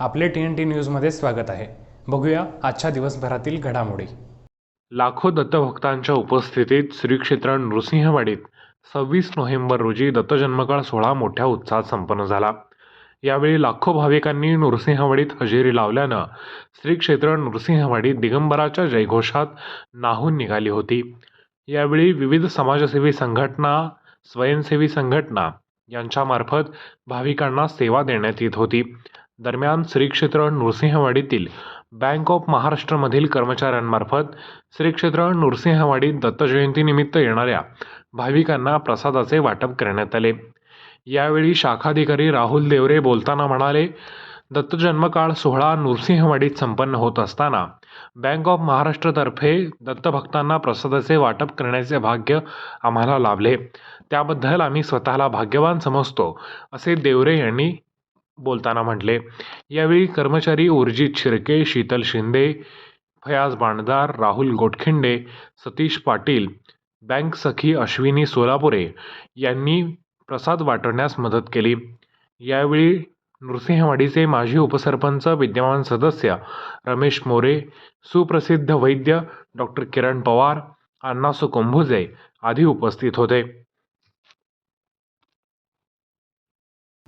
आपले T N T न्यूजमध्ये स्वागत आहे. बघूया आजच्या दिवसभरातील घडामोडी. लाखो दत्तभक्तांच्या उपस्थितीत श्री क्षेत्र नृसिंहवाडीत सव्वीस नोव्हेंबर रोजी दत्तजन्मकाळ सोहळा मोठ्या उत्साहात संपन्न झाला. यावेळी लाखो भाविकांनी नृसिंहवाडीत हजेरी लावल्यानं श्री क्षेत्र नृसिंहवाडी दिगंबराच्या जयघोषात नाहून निघाली होती. यावेळी विविध समाजसेवी संघटना स्वयंसेवी संघटना यांच्यामार्फत भाविकांना सेवा देण्यात येत होती. दरम्यान श्री क्षेत्र नृसिंहवाडीतील बँक ऑफ महाराष्ट्रमधील कर्मचाऱ्यांमार्फत श्री क्षेत्र नृसिंहवाडीत दत्तजयंतीनिमित्त येणाऱ्या भाविकांना प्रसादाचे वाटप करण्यात आले. यावेळी शाखाधिकारी राहुल देवरे बोलताना म्हणाले दत्तजन्मकाळ सोहळा नृसिंहवाडीत संपन्न होत असताना बँक ऑफ महाराष्ट्रतर्फे दत्तभक्तांना प्रसादाचे वाटप करण्याचे भाग्य आम्हाला लाभले. त्याबद्दल आम्ही स्वतःला भाग्यवान समजतो असे देवरे यांनी बोलताना म्हटले यावेळी कर्मचारी उर्जित शिर्के शीतल शिंदे फयाज बाणदार राहुल गोटखिंडे सतीश पाटील बँक सखी अश्विनी सोलापुरे यांनी प्रसाद वाटण्यास मदत केली. यावेळी नृसिंहवाडीचे माजी उपसरपंच विद्यमान सदस्य रमेश मोरे सुप्रसिद्ध वैद्य डॉक्टर किरण पवार अण्णासू कुंभुजे आदी उपस्थित होते.